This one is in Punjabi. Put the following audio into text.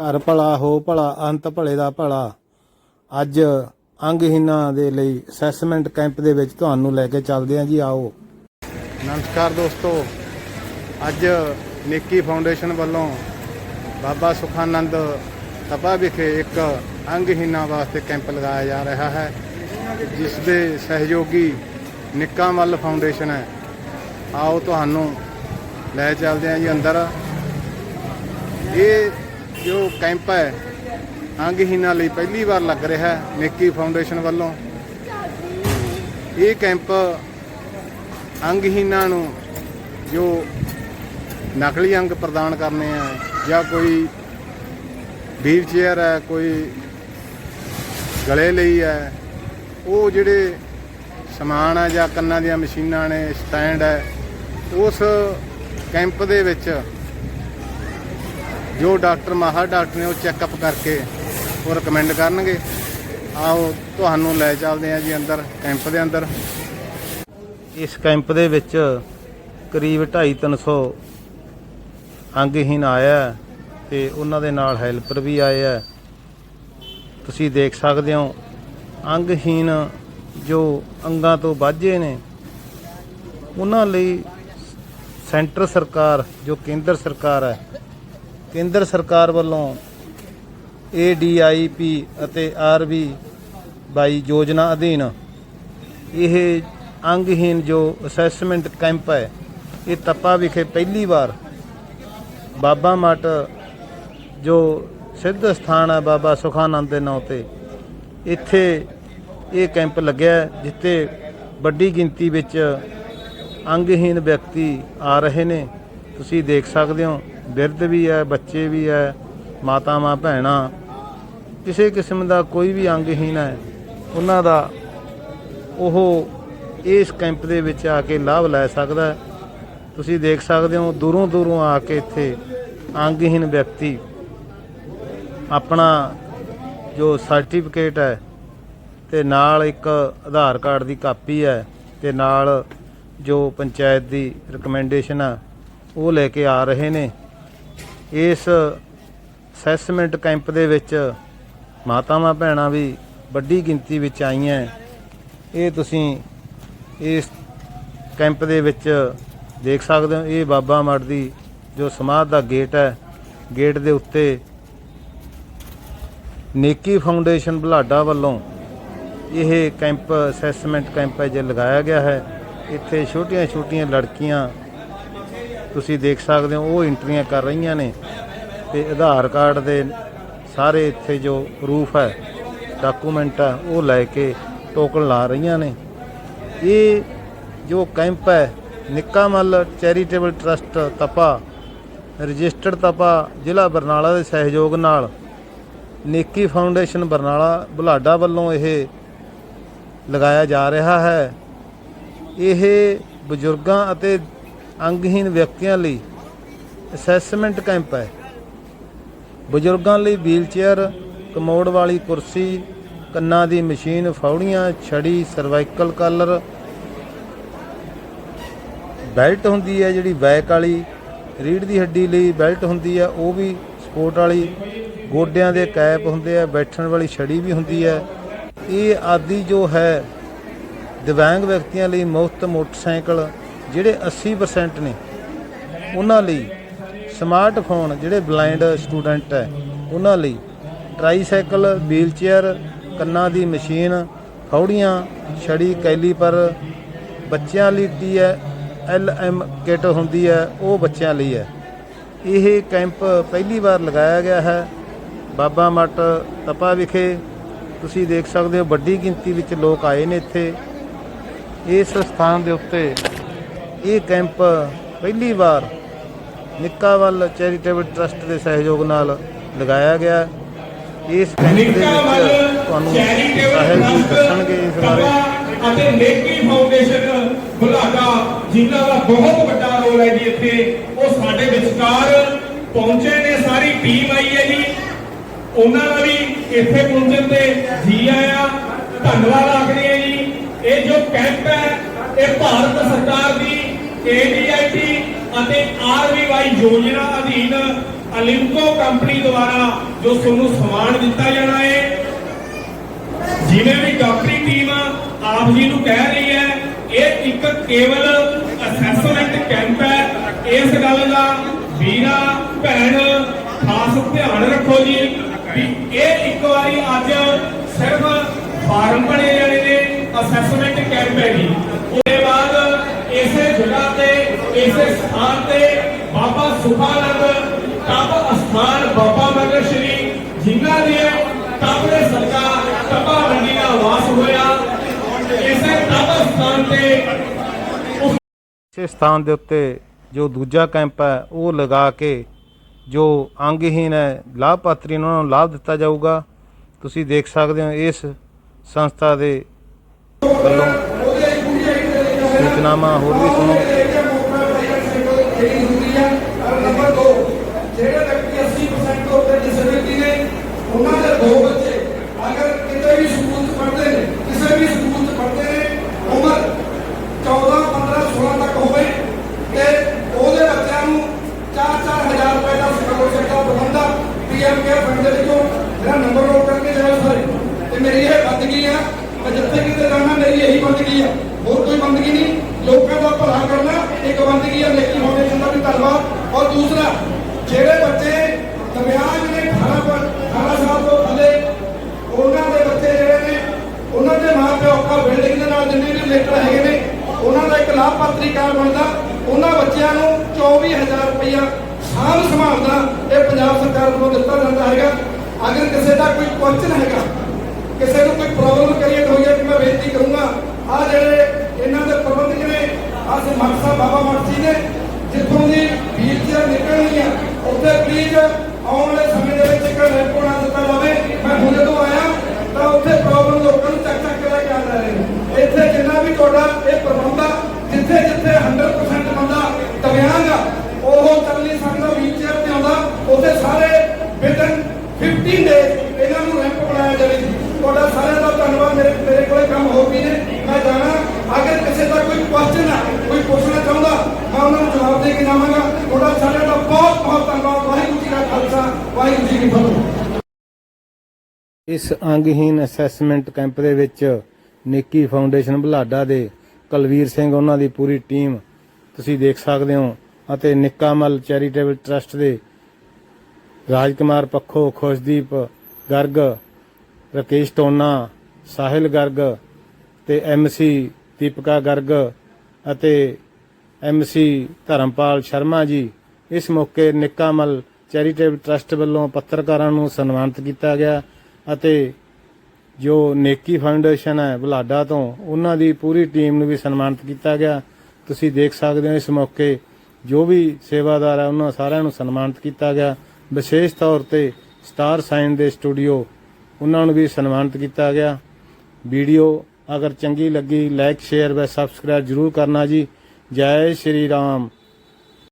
ਘਰ ਭਲਾ ਹੋ ਭਲਾ, ਅੰਤ ਭਲੇ ਦਾ ਭਲਾ। ਅੱਜ ਅੰਗਹੀਨਾਂ ਦੇ ਲਈ ਅਸੈਸਮੈਂਟ ਕੈਂਪ ਦੇ ਵਿੱਚ ਤੁਹਾਨੂੰ ਲੈ ਕੇ ਚੱਲਦੇ ਹਾਂ ਜੀ, ਆਓ। ਨਮਸਕਾਰ ਦੋਸਤੋ, ਅੱਜ ਨੇਕੀ ਫਾਊਂਡੇਸ਼ਨ ਵੱਲੋਂ ਬਾਬਾ ਸੁਖਾਨੰਦ ਤਪਾ ਵਿਖੇ ਇੱਕ ਅੰਗਹੀਨਾਂ ਵਾਸਤੇ ਕੈਂਪ ਲਗਾਇਆ ਜਾ ਰਿਹਾ ਹੈ, ਜਿਸ ਦੇ ਸਹਿਯੋਗੀ ਨਿੱਕਾ ਮੱਲ ਫਾਊਂਡੇਸ਼ਨ ਹੈ। ਆਓ ਤੁਹਾਨੂੰ ਲੈ ਚੱਲਦੇ ਹਾਂ ਜੀ ਅੰਦਰ। ਇਹ ਜੋ ਕੈਂਪ ਹੈ ਅੰਗਹੀਨਾਂ ਲਈ ਪਹਿਲੀ ਵਾਰ ਲੱਗ ਰਿਹਾ ਹੈ ਨੇਕੀ ਫਾਊਂਡੇਸ਼ਨ ਵੱਲੋਂ। ਇਹ ਕੈਂਪ ਅੰਗਹੀਨਾਂ ਨੂੰ ਜੋ ਨਕਲੀ ਅੰਗ ਪ੍ਰਦਾਨ ਕਰਨੇ ਆ, ਜਾਂ ਕੋਈ ਵੀਲ ਚੇਅਰ ਹੈ, ਕੋਈ ਗਲੇ ਲਈ ਹੈ, ਉਹ ਜਿਹੜੇ ਸਮਾਨ ਆ ਜਾਂ ਕੰਨਾਂ ਦੀਆਂ ਮਸ਼ੀਨਾਂ ਨੇ, ਸਟੈਂਡ ਹੈ, ਉਸ ਕੈਂਪ ਦੇ ਵਿੱਚ ਜੋ ਡਾਕਟਰ ਮਾਹਰ ਡਾਕਟਰ ਨੇ ਉਹ ਚੈੱਕਅਪ ਕਰਕੇ ਉਹ ਰეკਮੈਂਡ ਕਰਨਗੇ। ਆਓ, ਤੁਹਾਨੂੰ ਲੈ ਚੱਲਦੇ ਹਾਂ ਜੀ ਅੰਦਰ, ਕੈਂਪ ਦੇ ਅੰਦਰ। ਇਸ ਕੈਂਪ ਦੇ ਵਿੱਚ ਕਰੀਬ 2.5 300 ਅੰਗਹੀਨ ਆਇਆ ਹੈ ਤੇ ਉਹਨਾਂ ਦੇ ਨਾਲ ਹੈਲਪਰ ਵੀ ਆਏ ਆ ਤੁਸੀਂ ਦੇਖ ਸਕਦੇ ਹੋ ਅੰਗਹੀਨ ਜੋ ਅੰਗਾਂ ਤੋਂ ਬਾਝੇ ਨੇ, ਉਹਨਾਂ ਲਈ ਸੈਂਟਰ ਸਰਕਾਰ, ਜੋ ਕੇਂਦਰ ਸਰਕਾਰ ਹੈ ਕੇਂਦਰ ਸਰਕਾਰ ਵੱਲੋਂ ADIP ਅਤੇ RB ਬਾਈ ਯੋਜਨਾ ਅਧੀਨ ਇਹ ਅੰਗਹੀਨ ਜੋ ਅਸੈਸਮੈਂਟ ਕੈਂਪ ਹੈ, ਇਹ ਤੱਪਾ ਵਿਖੇ ਪਹਿਲੀ ਵਾਰ ਬਾਬਾ ਮਠ ਜੋ ਸਿੱਧ ਸਥਾਨ ਹੈ ਬਾਬਾ ਸੁਖਾਨੰਦ ਦੇ ਨਾਂ ਤੇ, ਇੱਥੇ ਇਹ ਕੈਂਪ ਲੱਗਿਆ ਜਿੱਥੇ ਵੱਡੀ ਗਿਣਤੀ ਵਿੱਚ ਅੰਗਹੀਨ ਵਿਅਕਤੀ ਆ ਰਹੇ ਨੇ। ਤੁਸੀਂ ਦੇਖ ਸਕਦੇ ਹੋ ਬਿਰਧ ਵੀ ਹੈ, ਬੱਚੇ ਵੀ ਹੈ, ਮਾਤਾਵਾਂ, ਭੈਣਾਂ, ਕਿਸੇ ਕਿਸਮ ਦਾ ਕੋਈ ਵੀ ਅੰਗਹੀਨ ਹੈ, ਉਹਨਾਂ ਦਾ ਉਹ ਇਸ ਕੈਂਪ ਦੇ ਵਿੱਚ ਆ ਕੇ ਲਾਭ ਲੈ ਸਕਦਾ ਤੁਸੀਂ ਦੇਖ ਸਕਦੇ ਹੋ, ਦੂਰੋਂ ਦੂਰੋਂ ਆ ਕੇ ਇੱਥੇ ਅੰਗਹੀਨ ਵਿਅਕਤੀ ਆਪਣਾ ਜੋ ਸਰਟੀਫਿਕੇਟ ਹੈ ਤੇ ਨਾਲ ਇੱਕ ਆਧਾਰ ਕਾਰਡ ਦੀ ਕਾਪੀ ਹੈ ਤੇ ਨਾਲ ਜੋ ਪੰਚਾਇਤ ਦੀ ਰეკਮੈਂਡੇਸ਼ਨ ਆ, ਉਹ ਲੈ ਕੇ ਆ ਰਹੇ ਨੇ। ਇਸ ਅਸੈਸਮੈਂਟ ਕੈਂਪ ਦੇ ਵਿੱਚ ਮਾਤਾਵਾਂ ਭੈਣਾਂ ਵੀ ਵੱਡੀ ਗਿਣਤੀ ਵਿੱਚ ਆਈਆਂ। ਇਹ ਤੁਸੀਂ ਇਸ ਕੈਂਪ ਦੇ ਵਿੱਚ ਦੇਖ ਸਕਦੇ ਹੋ। ਇਹ ਬਾਬਾ ਮੜ ਦੀ ਜੋ ਸਮਾਧ ਦਾ ਗੇਟ ਹੈ, ਗੇਟ ਦੇ ਉੱਤੇ ਨੇਕੀ ਫਾਊਂਡੇਸ਼ਨ ਬੁਲਾਡਾ ਵੱਲੋਂ ਇਹ ਕੈਂਪ, ਅਸੈਸਮੈਂਟ ਕੈਂਪ ਹੈ ਜੇ ਲਗਾਇਆ ਗਿਆ ਹੈ। ਇੱਥੇ ਛੋਟੀਆਂ-ਛੋਟੀਆਂ ਲੜਕੀਆਂ ਤੁਸੀਂ ਦੇਖ ਸਕਦੇ ਹੋ, ਉਹ ਐਂਟਰੀਆਂ ਕਰ ਰਹੀਆਂ ਨੇ ਤੇ ਆਧਾਰ ਕਾਰਡ ਦੇ ਸਾਰੇ ਇੱਥੇ ਜੋ ਪ੍ਰੂਫ ਹੈ ਡਾਕੂਮੈਂਟ ਹੈ, ਉਹ ਲੈ ਕੇ ਟੋਕਨ ਲਾ ਰਹੀਆਂ ਨੇ। ਇਹ ਜੋ ਕੈਂਪ ਹੈ, Nikka Mal charitable trust Tapa registered Tapa, ਜ਼ਿਲ੍ਹਾ ਬਰਨਾਲਾ ਦੇ ਸਹਿਯੋਗ ਨਾਲ ਨੇਕੀ ਫਾਊਂਡੇਸ਼ਨ ਬਰਨਾਲਾ ਬੁਲਾਡਾ ਵੱਲੋਂ ਇਹ ਲਗਾਇਆ ਜਾ ਰਿਹਾ ਹੈ। ਇਹ ਬਜ਼ੁਰਗਾਂ ਅਤੇ ਅੰਗਹੀਨ ਵਿਅਕਤੀਆਂ ਲਈ ਅਸੈਸਮੈਂਟ ਕੈਂਪ ਹੈ। ਬਜ਼ੁਰਗਾਂ ਲਈ ਵੀਲਚੇਅਰ, ਕਮੋੜ ਵਾਲੀ ਕੁਰਸੀ, ਕੰਨਾਂ ਦੀ ਮਸ਼ੀਨ, ਫੌੜੀਆਂ, ਛੜੀ, ਸਰਵਾਈਕਲ ਕਲਰ। ਬੈਲਟ ਹੁੰਦੀ ਹੈ ਜਿਹੜੀ ਬੈਕ ਵਾਲੀ ਰੀੜ ਦੀ ਹੱਡੀ ਲਈ ਬੈਲਟ ਹੁੰਦੀ ਹੈ, ਉਹ ਵੀ ਸਪੋਰਟ ਵਾਲੀ। ਗੋਡਿਆਂ ਦੇ ਕੈਪ ਹੁੰਦੇ ਆ, ਬੈਠਣ ਵਾਲੀ ਛੜੀ ਵੀ ਹੁੰਦੀ ਹੈ। ਇਹ ਆਦਿ ਜੋ ਹੈ ਦਿਵਿਆਂਗ ਵਿਅਕਤੀਆਂ ਲਈ ਮੁਫਤ ਮੋਟਰਸਾਈਕਲ ਜਿਹੜੇ 80% ਨੇ, ਉਹਨਾਂ ਲਈ ਸਮਾਰਟਫੋਨ ਜਿਹੜੇ ਬਲਾਈਂਡ ਸਟੂਡੈਂਟ ਹੈ, ਉਹਨਾਂ ਲਈ ਟ੍ਰਾਈਸਾਈਕਲ ਵੀਲਚੇਅਰ ਕੰਨਾਂ ਦੀ ਮਸ਼ੀਨ ਫੌੜੀਆਂ, ਛੜੀ, ਕੈਲੀਪਰ ਬੱਚਿਆਂ ਲਈ ਟੀ ਹੈ, ਐਲ ਐਮ ਕਿਟ ਹੁੰਦੀ ਹੈ, ਉਹ ਬੱਚਿਆਂ ਲਈ ਹੈ। ਇਹ ਕੈਂਪ ਪਹਿਲੀ ਵਾਰ ਲਗਾਇਆ ਗਿਆ ਹੈ। ਬਾਬਾ ਮੱਟ ਤਪਾ ਵਿਖੇ ਤੁਸੀਂ ਦੇਖ ਸਕਦੇ ਹੋ, ਵੱਡੀ ਗਿਣਤੀ ਵਿੱਚ ਲੋਕ ਆਏ ਨੇ ਇੱਥੇ। ਇਸ ਸਥਾਨ ਦੇ ਉੱਤੇ ਇਹ ਕੈਂਪ ਪਹਿਲੀ ਵਾਰ ਨਿੱਕਾਵਲ ਚੈਰੀਟੇਬਲ ਟਰਸਟ ਦੇ ਸਹਿਯੋਗ ਨਾਲ ਲਗਾਇਆ ਗਿਆ ਇਸ ਕੈਂਪ ਦੇ ਵਿੱਚ ਤੁਹਾਨੂੰ ਸਾਹਿਬ ਜੀ ਦੱਸਣਗੇ ਇਸ ਬਾਰੇ। ਅਤੇ ਨੇਕੀ ਫਾਊਂਡੇਸ਼ਨ ਬੁਲਾਡਾ ਜਿਨ੍ਹਾਂ ਦਾ ਬਹੁਤ ਵੱਡਾ ਰੋਲ ਹੈ ਜੀ ਇੱਥੇ ਉਹ ਸਾਡੇ ਵਿਚਕਾਰ ਪਹੁੰਚੇ ਨੇ ਸਾਰੀ ਟੀਮ ਆਈ ਹੈ ਜੀ। ਉਹਨਾਂ ਦਾ ਵੀ ਇੱਥੇ ਪਹੁੰਚਣ ਤੇ ਜੀ ਆਇਆ ਧੰਨਵਾਦ ਆਖਦੇ ਹਾਂ ਜੀ। ਇਹ ਜੋ ਕੈਂਪ ਹੈ ਇਹ ਭਾਰਤ ਸਰਕਾਰ ਦੀ ਏਡੀਆਈਟੀ ਅਤੇ ਆਰਵੀਵਾਈ ਯੋਜਨਾ ਅਧੀਨ ਅਲਿੰਕੋ ਕੰਪਨੀ ਦੁਆਰਾ ਜੋ ਤੁਹਾਨੂੰ ਸਨਮਾਨ ਦਿੱਤਾ ਜਾਣਾ ਹੈ, ਜਿਵੇਂ ਵੀ ਡਾਕਟਰੀ ਟੀਮ ਆਪ ਜੀ ਨੂੰ ਕਹਿ ਰਹੀ ਹੈ, ਇਹ ਇੱਕ ਕੇਵਲ ਅਸੈਸਮੈਂਟ ਕੈਂਪ ਹੈ। ਇਸ ਗੱਲ ਦਾ ਵੀਰਾ, ਭੈਣ, ਖਾਸ ਧਿਆਨ ਰੱਖੋ ਜੀ ਵੀ ਇਹ ਇੱਕ ਵਾਰੀ ਅੱਜ ਸਿਰਫ ਫਾਰਮ ਭਰੇ ਜਾਣੇ ਨੇ ਅਸੈਸਮੈਂਟ ਕੈਂਪ ਹੈ ਜੀ। ਬਾਬਾ ਤਪ ਅਸਥਾਨ ਬਾਬਾ ਮਗਰ ਸ਼੍ਰੀ ਜਿਨ੍ਹਾਂ ਦੇ ਤਪ ਦੇ ਸਦਕਾ ਤਪਾ ਮੰਡੀ ਦਾ ਵਾਸ ਹੋਇਆ। ਇਸੇ ਤਪ ਸਥਾਨ ਤੇ ਇਸੇ ਸਥਾਨ ਦੇ ਉੱਤੇ ਜੋ ਦੂਜਾ ਕੈਂਪ ਹੈ, ਉਹ ਲਗਾ ਕੇ ਜੋ ਅੰਗਹੀਨ ਹੈ, ਲਾਭਪਾਤਰੀ ਨੂੰ ਉਹਨਾਂ ਨੂੰ ਲਾਭ ਦਿੱਤਾ ਜਾਊਗਾ। ਤੁਸੀਂ ਦੇਖ ਸਕਦੇ ਹੋ ਇਸ ਸੰਸਥਾ ਦੇ ਵੱਲੋਂ ਸੂਚਨਾਵਾਂ ਹੋਰ ਵੀ ਸੁਣੋ ਨੰਬਰ 2 ਜਿਹੜੇ ਵਿਅਕਤੀ 80% ਤੋਂ ਉੱਤੇ ਡਿਸੇਬਿਲਟੀ ਨੇ ਉਹਨਾਂ ਦੇ ਦੋ ਬੱਚੇ ਅਗਰ ਕਿਤੇ ਵੀ ਸਕੂਲ 'ਚ ਪੜ੍ਹਦੇ ਨੇ ਕਿਸੇ ਵੀ ਸਕੂਲ 'ਚ ਪੜ੍ਹਦੇ ਨੇ ਉਮਰ 14 15 16 ਤੱਕ ਹੋਵੇ ਤੇ ਉਹਦੇ ਬੱਚਿਆਂ ਨੂੰ 4-4000 ਰੁਪਏ ਦਾ ਸਕਾਲਰਸ਼ਿਪ ਦਾ ਪ੍ਰਬੰਧ ਆ ਪੀਐਮ ਕੇ ਫੰਡ ਦੇ ਵਿੱਚੋਂ ਮੇਰਾ ਨੰਬਰ ਨੋਟ ਕਰਕੇ ਜਾਓ ਸਾਰੇ ਤੇ ਮੇਰੀ ਇਹ ਬੰਦਗੀ ਆ ਮੈਂ ਜਿੱਥੇ ਕਿਤੇ ਜਾਣਾ ਮੇਰੀ ਇਹੀ ਬੰਦਗੀ ਆ। ਹੋਰ ਕੋਈ ਬੰਦਗੀ ਨਹੀਂ। ਲੋਕਾਂ ਦਾ ਭਲਾ ਕਰਨਾ, ਇੱਕ ਬੰਦਗੀ ਹੈ ਲੇਕਿਨ ਫਾਊਂਡੇਸ਼ਨ ਦਾ ਵੀ ਧੰਨਵਾਦ ਔਰ ਦੂਸਰਾ, ਜਿਹੜੇ ਬੱਚੇ ਦਰਮਿਆਨ ਨੇ 18 ਪਰ 18 ਸਾਲ ਤੋਂ ਥੱਲੇ, ਉਹਨਾਂ ਦੇ ਬੱਚੇ ਜਿਹੜੇ ਨੇ, ਉਹਨਾਂ ਦੇ ਮਾਪੇ ਔਖਾ ਬਿਲਡਿੰਗ ਦੇ ਨਾਲ ਜਿੰਨੇ ਵੀ ਰਿਲੇਟਡ ਹੈਗੇ ਨੇ, ਉਹਨਾਂ ਦਾ ਇੱਕ ਲਾਭਪਾਤਰੀ ਕਾਰਡ ਬਣਦਾ। ਉਹਨਾਂ ਬੱਚਿਆਂ ਨੂੰ 24000 ਰੁਪਇਆ ਸਾਲ ਸੰਭਾਲ ਦਾ ਇਹ ਪੰਜਾਬ ਸਰਕਾਰ ਵੱਲੋਂ ਦਿੱਤਾ ਜਾਂਦਾ ਹੈਗਾ। ਅਗਰ ਕਿਸੇ ਦਾ ਕੋਈ ਕੁਐਸਚਨ ਹੈਗਾ ਕਿਸੇ ਨੂੰ ਕੋਈ ਪ੍ਰੋਬਲਮ ਕ੍ਰੀਏਟ ਹੋਈ ਹੈ ਕਿ ਮੈਂ ਬੇਨਤੀ ਕਰੂੰਗਾ ਆ ਜਿਹੜੇ ਇਹਨਾਂ ਦੇ ਪ੍ਰਬੰਧਕ ਨੇ ਆ ਮੱਠ ਸਾਹਿਬ ਬਾਬਾ ਮੱਠ ਜੀ ਨੇ ਜਿੱਥੋਂ ਦੀ ਵੀਲ ਚੇਅਰ ਨਿਕਲਣੀ ਆ ਉੱਥੇ ਪਲੀਜ਼ ਆਉਣ ਵਾਲੇ ਸਮੇਂ ਦੇ ਵਿੱਚ ਇੱਕ ਰੈਂਪ ਬਣਾ ਦਿੱਤਾ ਜਾਵੇ ਮੈਂ ਹੁਣ ਜਦੋਂ ਆਇਆ ਤਾਂ ਉੱਥੇ ਪ੍ਰੋਬਲਮ ਲੋਕਾਂ ਨੂੰ ਚੱਕ ਚੱਕ ਕੇ ਲੈ ਕੇ ਆ ਰਹੇ ਨੇ ਇੱਥੇ ਜਿੰਨਾ ਵੀ ਤੁਹਾਡਾ ਇਹ ਪ੍ਰਬੰਧ ਆ ਜਿੱਥੇ ਜਿੱਥੇ 100% ਬੰਦਾ ਦਿਵਿਆਂਗ ਆ ਉਹ ਚੱਲ ਨਹੀਂ ਸਕਦਾ ਵੀਲ ਚੇਅਰ ਤੇ ਆਉਂਦਾ ਉੱਥੇ ਸਾਰੇ ਵਿਦਨ 15 ਡੇਜ਼ ਇਹਨਾਂ ਨੂੰ ਰੈਂਪ ਬਣਾਇਆ ਜਾਵੇ ਜੀ। ਤੁਹਾਡਾ ਸਾਰਿਆਂ ਦਾ ਧੰਨਵਾਦ ਮੇਰੇ ਮੇਰੇ ਕੋਲੇ ਕੰਮ ਹੋਰ ਵੀ ਨੇ ਮੈਂ ਜਾਣਾ ਅਗਰ ਕਿਸੇ ਦਾ ਕੋਈ ਕੁਐਸਚਨ ਆ ਕੋਈ ਪੁੱਛਣਾ ਚਾਹੁੰਦਾ, ਮੈਂ ਉਹਨਾਂ ਨੂੰ ਜਵਾਬ ਦੇ ਕੇ ਜਾਵਾਂਗਾ। ਤੁਹਾਡਾ ਸਾਰਿਆਂ ਦਾ ਬਹੁਤ ਬਹੁਤ ਧੰਨਵਾਦ। ਵਾਹਿਗੁਰੂ ਜੀ ਦਾ ਖਾਲਸਾ, ਵਾਹਿਗੁਰੂ ਜੀ ਕੀ ਫਤਿਹ। ਇਸ ਅੰਗਹੀਨ ਅਸੈਸਮੈਂਟ ਕੈਂਪ ਦੇ ਵਿੱਚ ਨਿੱਕੀ ਫਾਊਂਡੇਸ਼ਨ ਬੁਲਾਡਾ ਦੇ ਕੁਲਵੀਰ ਸਿੰਘ, ਉਹਨਾਂ ਦੀ ਪੂਰੀ ਟੀਮ ਤੁਸੀਂ ਦੇਖ ਸਕਦੇ ਹੋ ਅਤੇ ਨਿੱਕਾਮਲ ਚੈਰੀਟੇਬਲ ਟਰਸਟ ਦੇ ਰਾਜਕੁਮਾਰ ਪੱਖੋ, ਖੁਸ਼ਦੀਪ ਗਰਗ, ਰਕੇਸ਼ ਟੋਨਾ, ਸਾਹਿਲ ਗਰਗ ਤੇ ਐਮਸੀ ਦੀਪਕਾ ਗਰਗ ਅਤੇ ਐਮਸੀ ਧਰਮਪਾਲ ਸ਼ਰਮਾ ਜੀ ਇਸ ਮੌਕੇ ਨਿੱਕਾਮਲ ਚੈਰੀਟੇਬਲ ਟਰਸਟ ਵੱਲੋਂ ਪੱਤਰਕਾਰਾਂ ਨੂੰ ਸਨਮਾਨਿਤ ਕੀਤਾ ਗਿਆ ਅਤੇ ਜੋ ਨੇਕੀ ਫਾਊਂਡੇਸ਼ਨ ਹੈ ਬੁਲਾਡਾ ਤੋਂ, ਉਹਨਾਂ ਦੀ ਪੂਰੀ ਟੀਮ ਨੂੰ ਵੀ ਸਨਮਾਨਿਤ ਕੀਤਾ ਗਿਆ। ਤੁਸੀਂ ਦੇਖ ਸਕਦੇ ਹੋ ਇਸ ਮੌਕੇ ਜੋ ਵੀ ਸੇਵਾਦਾਰ ਹੈ, ਉਹਨਾਂ ਸਾਰਿਆਂ ਨੂੰ ਸਨਮਾਨਿਤ ਕੀਤਾ ਗਿਆ। ਵਿਸ਼ੇਸ਼ ਤੌਰ ਤੇ ਸਟਾਰ ਸਾਈਨ ਦੇ ਸਟੂਡੀਓ, ਉਹਨਾਂ ਨੂੰ ਵੀ ਸਨਮਾਨਿਤ ਕੀਤਾ ਗਿਆ। ਵੀਡੀਓ ਅਗਰ ਚੰਗੀ ਲੱਗੀ ਲਾਈਕ ਸ਼ੇਅਰ và ਸਬਸਕ੍ਰਾਈਬ ਜਰੂਰ ਕਰਨਾ ਜੀ। ਜੈ ਸ਼੍ਰੀ ਰਾਮ।